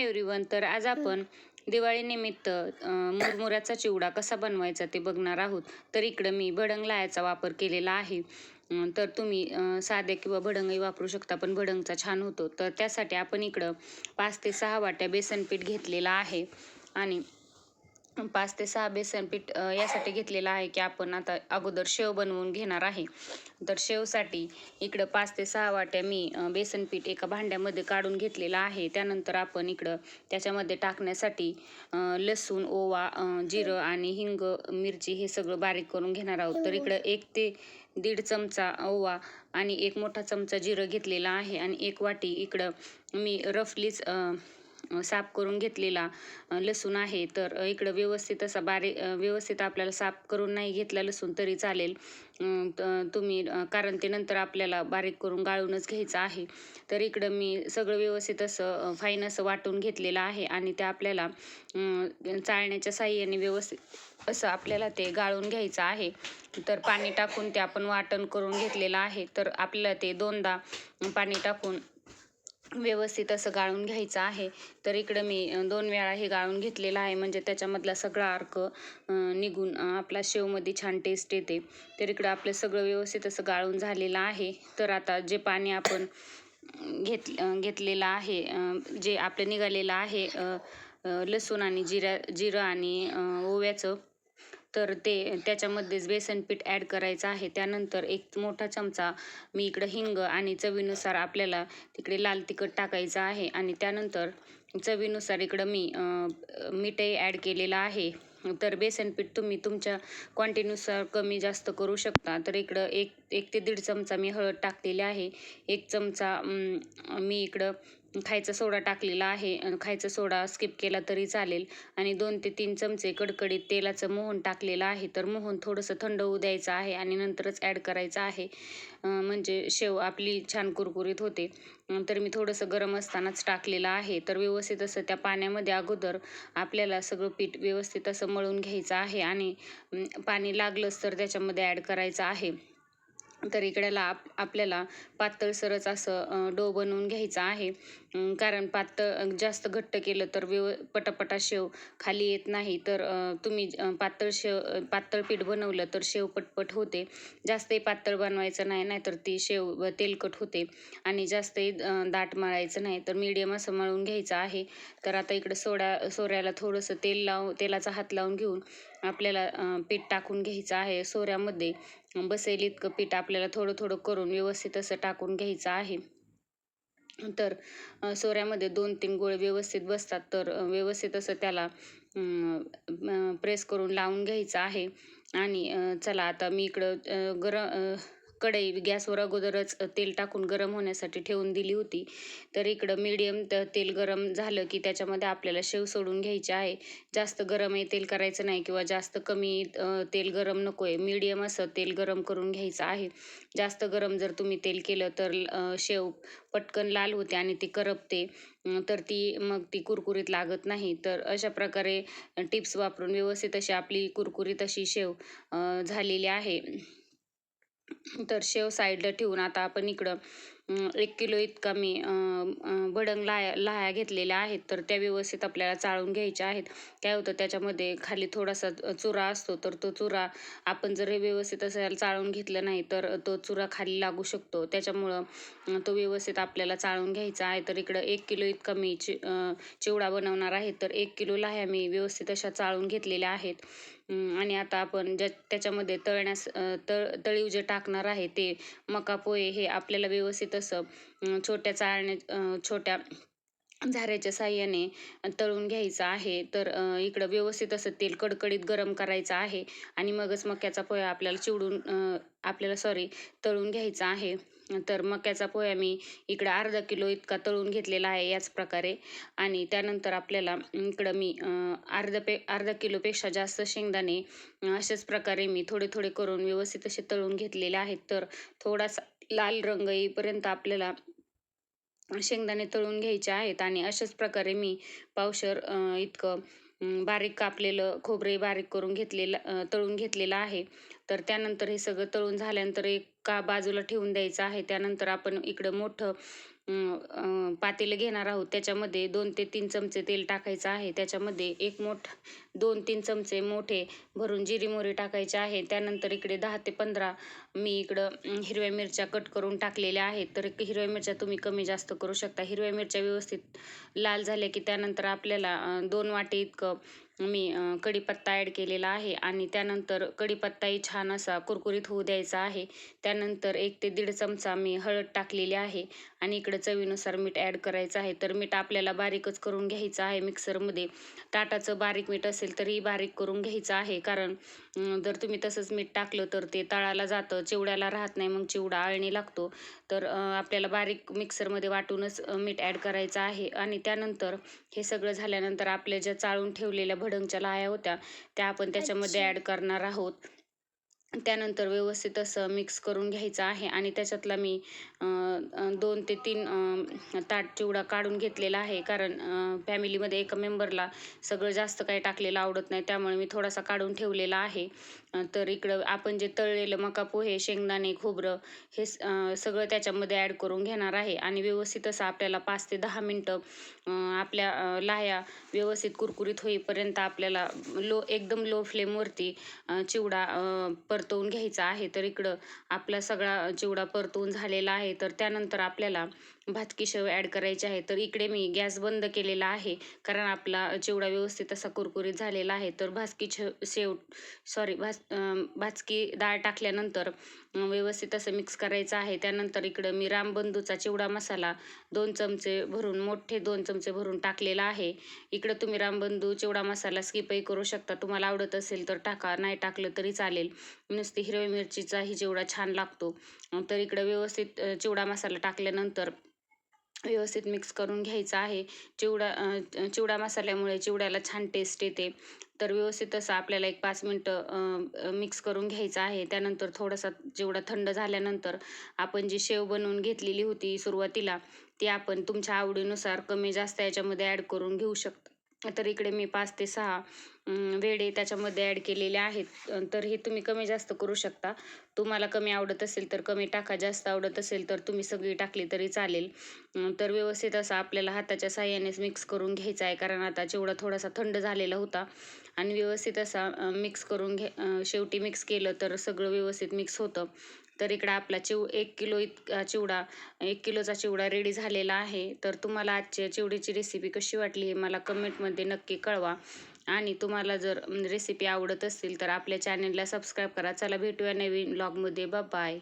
Hi everyone तर आज आपण दिवाळीनिमित्त मुरमुऱ्याचा चिवडा कसा बनवायचा ते बघणार आहोत. तर इकडं मी भडंग लाह्याचा वापर केलेला आहे. तर तुम्ही साधे किंवा भडंगही वापरू शकता पण भडंगचा छान होतो. तर त्यासाठी आपण इकडं पाच ते सहा वाट्या बेसन पीठ घेतलेला आहे. आणि पाच ते सहा बेसन पीठ यासाठी घेतलेलं आहे की आपण आता अगोदर शेव बनवून घेणार आहे. तर शेवसाठी इकडं पाच ते सहा वाट्या मी बेसनपीठ बेसन पीठ एका भांड्यामध्ये काढून घेतलेलं आहे. त्यानंतर आपण इकडं त्याच्यामध्ये टाकण्यासाठी लसूण ओवा जिरं आणि हिंग मिरची हे सगळं बारीक करून घेणार आहोत. तर इकडं एक ते दीड चमचा ओवा आणि एक मोठा चमचा जिरं घेतलेला आहे. आणि एक वाटी इकडं मी रफलीच साफ करून घेतलेला लसूण आहे तर इकडं व्यवस्थित असा बारीक व्यवस्थित आपल्याला साफ करून नाही घेतला लसूण तरी चालेल. तुम्ही कारण ते नंतर आपल्याला बारीक करून गाळूनच घ्यायचं आहे. तर इकडं मी सगळं व्यवस्थित असं फाईन असं वाटून घेतलेलं आहे आणि ते आपल्याला चाळण्याच्या साह्याने व्यवस्थित असं आपल्याला ते गाळून घ्यायचं आहे. तर पाणी टाकून ते आपण वाटण करून घेतलेलं आहे. तर आपल्याला ते दोनदा पाणी टाकून व्यवस्थित असं गाळून घ्यायचं आहे. तर इकडं मी दोन वेळा हे गाळून घेतलेलं आहे. म्हणजे त्याच्यामधला सगळा अर्क निघून आपला शेवमध्ये छान टेस्ट येते. तर इकडं आपलं सगळं व्यवस्थित असं गाळून झालेलं आहे. तर आता जे पाणी आपण घेत घेतलेलं आहे जे आपलं निघालेलं आहे लसूण आणि जिरा जिरं आणि ओव्याचं तर ते त्याच्यामध्येच बेसन पीठ ॲड करायचं आहे. त्यानंतर एक मोठा चमचा मी इकडं हिंग आणि चवीनुसार आपल्याला तिकडे लाल तिखट टाकायचं आहे. आणि त्यानंतर चवीनुसार इकडं मी मीठही ॲड केलेलं आहे. तर बेसन पीठ तुम्ही तुमच्या क्वांटिटीनुसार कमी जास्त करू शकता. तर इकडं एक एक ते दीड चमचा मी हळद टाकलेली आहे. एक चमचा मी इकडं खायचा सोडा टाकलेला आहे खायचा सोडा स्किप केला तरी चालेल. आणि दोन ते तीन चमचे कडकडीत तेलाचं मोहन टाकलेलं आहे. तर मोहन थोडंसं थंड होऊ द्यायचं आहे आणि नंतरच ॲड करायचं आहे. म्हणजे शेव आपली छान कुरकुरीत होते. तर मी थोडंसं गरम असतानाच टाकलेलं आहे. तर व्यवस्थित असं त्या पाण्यामध्ये अगोदर आपल्याला सगळं पीठ व्यवस्थित असं मळून घ्यायचं आहे. आणि पाणी लागलंच तर त्याच्यामध्ये ॲड करायचं आहे. तर इकड्याला आप आपल्याला पातळसरच असं डो बनवून घ्यायचा आहे. कारण पातळ जास्त घट्ट केलं तर व्यव पटापटा शेव खाली येत नाही. तर तुम्ही पातळ शेव पातळ पीठ बनवलं तर शेव पटपट होते. जास्तही पातळ बनवायचं नाही नाहीतर ती शेव तेलकट होते. आणि जास्तही दाट मळायचं नाही. तर मीडियम असं मळून घ्यायचं आहे. तर आता इकडं सोडा सोऱ्याला थोडंसं तेल लावून तेलाचा हात लावून घेऊन आपल्याला पीठ टाकून घ्यायचं आहे. सोऱ्यामध्ये बसेल इतकं पीठ आपल्याला थोडं थोडं करून व्यवस्थित असं टाकून घ्यायचं आहे. तर सोऱ्यामध्ये दोन तीन गोळे व्यवस्थित बसतात. तर व्यवस्थित असं त्याला प्रेस करून लावून घ्यायचं आहे. आणि चला आता मी इकडं गरम कढई गॅसवर अगोदरच तेल टाकून गरम होण्यासाठी ठेवून दिली होती. तर इकडं मीडियम तेल गरम झालं की त्याच्यामध्ये आपल्याला शेव सोडून घ्यायचे आहे. जास्त गरमही तेल करायचं नाही किंवा जास्त कमी तेल गरम नको आहे मीडियम असं तेल गरम करून घ्यायचं आहे. जास्त गरम जर तुम्ही तेल केलं तर शेव पटकन लाल होते आणि ती करपते. तर ती मग ती कुरकुरीत लागत नाही. तर अशा प्रकारे टिप्स वापरून व्यवस्थित अशी आपली कुरकुरीत अशी शेव झालेली आहे. तर शेव साईडला ठेवून आता आपण इकडं एक किलो इतका मी भडंग लाया लाह्या घेतलेल्या आहेत. तर त्या व्यवस्थित आपल्याला चाळून घ्यायच्या आहेत. काय होतं त्याच्यामध्ये खाली थोडासा चुरा असतो. तर तो चुरा आपण जर हे व्यवस्थित असं चाळून घेतलं नाही तर तो चुरा खाली लागू शकतो. त्याच्यामुळं तो व्यवस्थित आपल्याला चाळून घ्यायचा आहे. तर इकडं एक किलो इतका मी चि चिवडा बनवणार आहे. तर एक किलो लाह्या मी व्यवस्थित अशा चाळून घेतलेल्या आहेत. आणि आता आपण ज्या त्याच्यामध्ये तळण्यास तळ तळीव जे टाकणार आहे ते मका पोहे हे आपल्याला व्यवस्थित असं छोट्या चाळण्या छोट्या झाऱ्याच्या साह्याने तळून घ्यायचं आहे. तर इकडं व्यवस्थित असं तेल कडकडीत गरम करायचं आहे आणि मगच मक्याचा पोहा आपल्याला चिवडून आपल्याला सॉरी तळून घ्यायचा आहे. तर मक्याचा पोया मी इकडं अर्धा किलो इतका तळून घेतलेला आहे याच प्रकारे. आणि त्यानंतर आपल्याला इकडं मी अर्धा पे अर्धा किलोपेक्षा जास्त शेंगदाणे अशाच प्रकारे मी थोडे थोडे करून व्यवस्थित असे तळून घेतलेले आहेत. तर थोडासा लाल रंग येईपर्यंत आपल्याला शेंगदाणे तळून घ्यायचे आहेत आणि अशाच प्रकारे मी पावशर इतकं बारीक कापलेलं खोबरे बारीक करून घेतलेलं तळून घेतलेलं आहे. तर त्यानंतर हे सगळं तळून झाल्यानंतर एका बाजूला ठेवून द्यायचं आहे. त्यानंतर आपण इकडं मोठं पातेलं घेणार आहोत. त्याच्यामध्ये दोन ते तीन चमचे तेल टाकायचं आहे. त्याच्यामध्ये एक मोठ दोन तीन चमचे मोठे भरून जिरी मोहरी टाकायचे आहे. त्यानंतर इकडे दहा ते पंधरा मी इकडं हिरव्या मिरच्या कट करून टाकलेल्या आहेत. तर हिरव्या मिरच्या तुम्ही कमी जास्त करू शकता. हिरव्या मिरच्या व्यवस्थित लाल झाल्या की त्यानंतर आपल्याला दोन वाटी इतकं मी कढीपत्ता ॲड केलेला आहे आणि त्यानंतर कढीपत्ताही छान असा कुरकुरीत होऊ द्यायचा आहे. त्यानंतर एक ते दीड चमचा मी हळद टाकलेली आहे आणि इकडे चवीनुसार मीठ ॲड करायचं आहे. तर मीठ आपल्याला बारीकच करून घ्यायचं आहे मिक्सरमध्ये ताटाचं बारीक मीठ असेल तरीही बारीक करून घ्यायचं आहे. कारण जर तुम्ही तसंच मीठ टाकलं तर ते तळाला जातं चिवड्याला राहत नाही मग चिवडा आळणी लागतो. तर आपल्याला बारीक मिक्सरमध्ये वाटूनच मीठ ॲड करायचं आहे. आणि त्यानंतर हे सगळं झाल्यानंतर आपल्या ज्या चाळून ठेवलेल्या भडंगच्या लाह्या होत्या. त्या आपण त्याच्यामध्ये ॲड करणार आहोत. त्यानंतर व्यवस्थित असं मिक्स करून घ्यायचं आहे आणि त्याच्यातला मी दोन ते तीन ताट चिवडा काढून घेतलेला आहे. कारण फॅमिलीमध्ये एका मेंबरला सगळं जास्त काही टाकलेलं आवडत नाही. त्यामुळे मी थोडासा काढून ठेवलेला आहे. तर इकडं आपण जे तळलेलं मका पोहे शेंगदाणे खोबरं हे सगळं त्याच्यामध्ये ॲड करून घेणार आहे. आणि व्यवस्थित असं आपल्याला पाच ते दहा मिनटं आपल्या लाह्या व्यवस्थित कुरकुरीत होईपर्यंत आपल्याला लो एकदम लो फ्लेमवरती चिवडा पर परतवून घ्यायचा आहे तर इकडं आपला सगळा चिवडा परतवून झालेला आहे तर त्यानंतर आपल्याला भातकी शेव ॲड करायची आहे. तर इकडे मी गॅस बंद केलेला आहे कारण आपला चिवडा व्यवस्थित असा कुरकुरीत झालेला आहे तर भाजकी शेव सॉरी भाज भाजकी डाळ टाकल्यानंतर व्यवस्थित असं मिक्स करायचं आहे. त्यानंतर इकडं मी रामबंधूचा चिवडा मसाला दोन चमचे भरून मोठे दोन चमचे भरून टाकलेला आहे. इकडं तुम्ही रामबंधू चिवडा मसाला स्किपही करू शकता. तुम्हाला आवडत असेल तर टाका नाही टाकलं तरी चालेल. नुसती हिरव्या मिरचीचाही चिवडा छान लागतो. तर इकडं व्यवस्थित चिवडा मसाला टाकल्यानंतर व्यवस्थित मिक्स करून घ्यायचा आहे. चिवडा चिवडा मसाल्यामुळे चिवड्याला छान टेस्ट येते. तर व्यवस्थित असं आपल्याला एक पाच मिनटं मिक्स करून घ्यायचं आहे. त्यानंतर थोडासा चिवडा थंड झाल्यानंतर आपण जी शेव बनवून घेतलेली होती सुरुवातीला ती आपण तुमच्या आवडीनुसार कमी जास्त याच्यामध्ये ॲड करून घेऊ शकता. तर इकडे मी पाच ते सहा वेडे त्याच्यामध्ये ॲड केलेले आहेत. तर हे तुम्ही कमी जास्त करू शकता. तुम्हाला कमी आवडत असेल तर कमी टाका. जास्त आवडत असेल तर तुम्ही सगळी टाकली तरी चालेल. तर व्यवस्थित असं आपल्याला हाताच्या साह्यानेच मिक्स करून घ्यायचा आहे. कारण आता चिवडा थोडासा थंड झालेला होता आणि व्यवस्थित असा मिक्स करून घे शेवटी मिक्स केलं तर सगळं व्यवस्थित मिक्स होतं. तर इकडं आपला चिव एक किलो इतका चिवडा एक किलोचा चिवडा रेडी झालेला आहे. तर तुम्हाला आजच्या चिवडीची रेसिपी कशी वाटली हे मला कमेंटमध्ये नक्की कळवा. आणि तुम्हाला जर रेसिपी आवडत असतील तर आपल्या चॅनलला सबस्क्राईब करा. चला भेटूया नवीन ब्लॉगमध्ये बाय